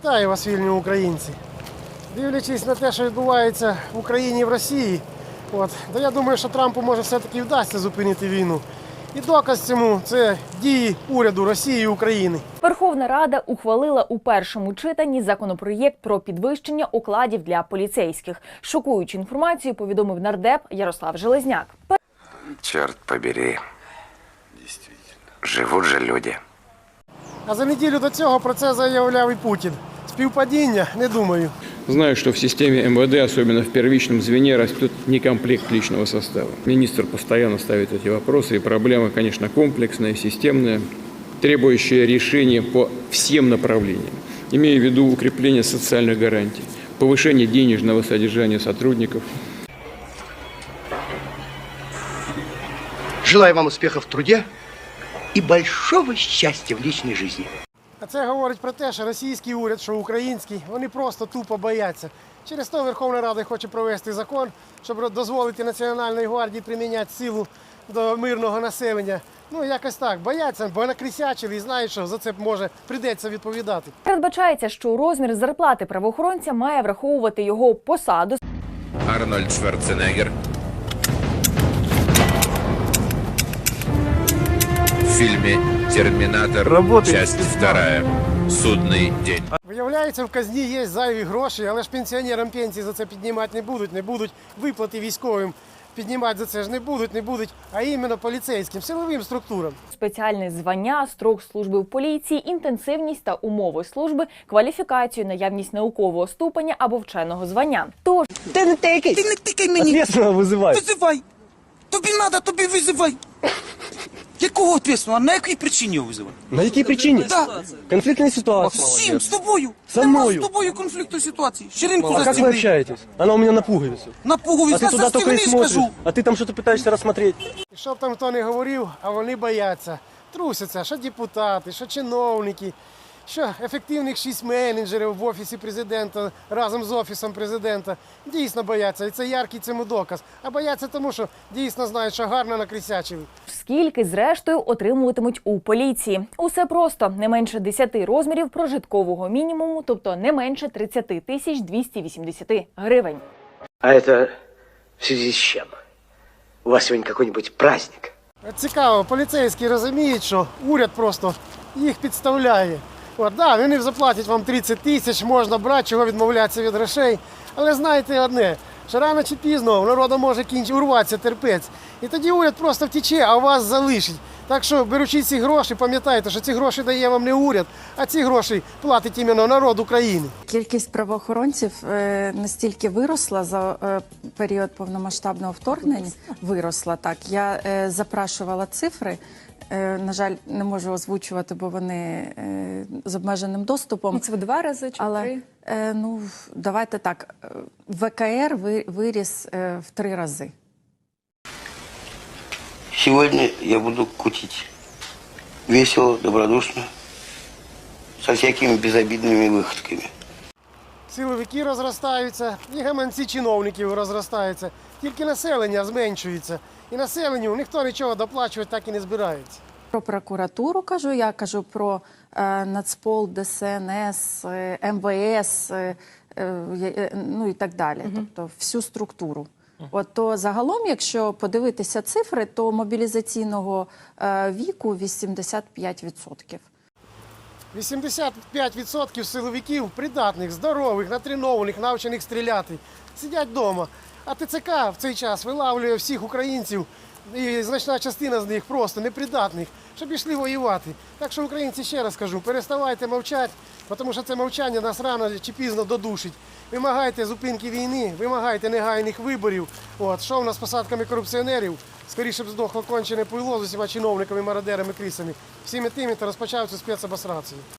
Вітаю вас, вільні українці. Дивлячись на те, що відбувається в Україні і в Росії, от, то я думаю, що Трампу може все-таки вдасться зупинити війну. І доказ цьому це дії уряду Росії і України. Верховна Рада ухвалила у першому читанні законопроєкт про підвищення окладів для поліцейських. Шокуючу інформацію повідомив нардеп Ярослав Железняк. Черт побери. Живут же люди. А за неділю до цього про це заявляв і Путін. Співпадіння, не думаю. Знаю, что в системе МВД, особенно в первичном звене, растет некомплект личного состава. Министр постоянно ставит эти вопросы, и проблема, конечно, комплексная, системная, требующая решения по всем направлениям, имея в виду укрепление социальных гарантий, повышение денежного содержания сотрудников, Желаю вам успехов в труде и большого счастья в личной жизни. А це говорить про те, що російський уряд, що український, вони просто тупо бояться. Через то Верховна Рада хоче провести закон, щоб дозволити Національній гвардії приміняти силу до мирного населення. Ну якось так, бояться, бо накрисячили і знають, що за це може прийдеться відповідати. Передбачається, що розмір зарплати правоохоронця має враховувати його посаду, Арнольд Шварценеггер. фильме «Терминатор. Часть вторая. Судный день». Виявляється, в казні є зайві гроші, але ж пенсіонерам пенсії за це піднімати не будуть, не будуть виплати військовим піднімати за це ж не будуть, не будуть, а іменно поліцейським, силовим структурам. спеціальне звання, строк служби в поліції, інтенсивність та умови служби, кваліфікацію, наявність наукового ступеня або вченого звання. Тож Ти не тикай. Ти не тикай мені. Ответственно вызывай. Визивай. Тобі треба, тобі визивай. Якого ответственного? На якій причині його визивай? На якій причині? Да. Конфликтная ситуация. З чим? З тобою. Со Нема мною. з тобою конфлікту ситуації. Ширинку А как вы застігни. общаетесь? Она у меня на пуговице. На пугові А ты туда только и застігни, смотришь. скажу. А ты там что-то пытаешься рассмотреть. І що б там хто не говорив, а вони бояться. Трусяться, що депутати, що чиновники, що ефективних шість менеджерів в офісі президента разом з офісом президента дійсно бояться. І це яркий цьому доказ. А бояться тому, що дійсно знають, що гарно накрисячили. скільки зрештою отримуватимуть у поліції? Усе просто не менше 10 розмірів прожиткового мінімуму, тобто не менше 30 тисяч 280 гривень. А это в связи с чем? У вас сегодня какой-нибудь праздник? Цікаво, поліцейські розуміють, що уряд просто їх підставляє. От, да, вони заплатять вам 30 тисяч, можна брати, чого відмовлятися від грошей. Але знаєте одне, що рано чи пізно у народу може кінч урватися терпець. І тоді уряд просто втіче, а вас залишить. Так що, беручи ці гроші, пам'ятайте, що ці гроші дає вам не уряд, а ці гроші платить іменно народ України. Кількість правоохоронців е, настільки виросла за е, період повномасштабного вторгнення. Виросла так. Я е, запрашувала цифри. На жаль, не можу озвучувати, бо вони з обмеженим доступом. Це в два рази чи Але три? е, ну давайте так. ВКР ви- виріс е, в три рази. Сегодня я буду кутить. Весело, добродушно, со всякими безобидными выходками. Силовики розростаються, і гаманці чиновників розростаються. Тільки населення зменшується. І населенню ніхто нічого доплачувати так і не збирається. Про прокуратуру кажу, я кажу про е, Нацпол, ДСНС, е, МВС, е, е, е, ну і так далі. Тобто всю структуру. От то загалом, якщо подивитися цифри, то мобілізаційного е, віку 85%. 85% силовиків придатних, здорових, натренованих, навчених стріляти, сидять вдома. А ТЦК в цей час вилавлює всіх українців, і значна частина з них просто непридатних, щоб йшли воювати. Так що українці ще раз кажу, переставайте мовчати, тому що це мовчання нас рано чи пізно додушить. Вимагайте зупинки війни, вимагайте негайних виборів. От що в нас з посадками корупціонерів? Скоріше б здохло кончене пуйло з усіма чиновниками, мародерами, крисами. Всіми тими, хто розпочав цю спецобосрацію.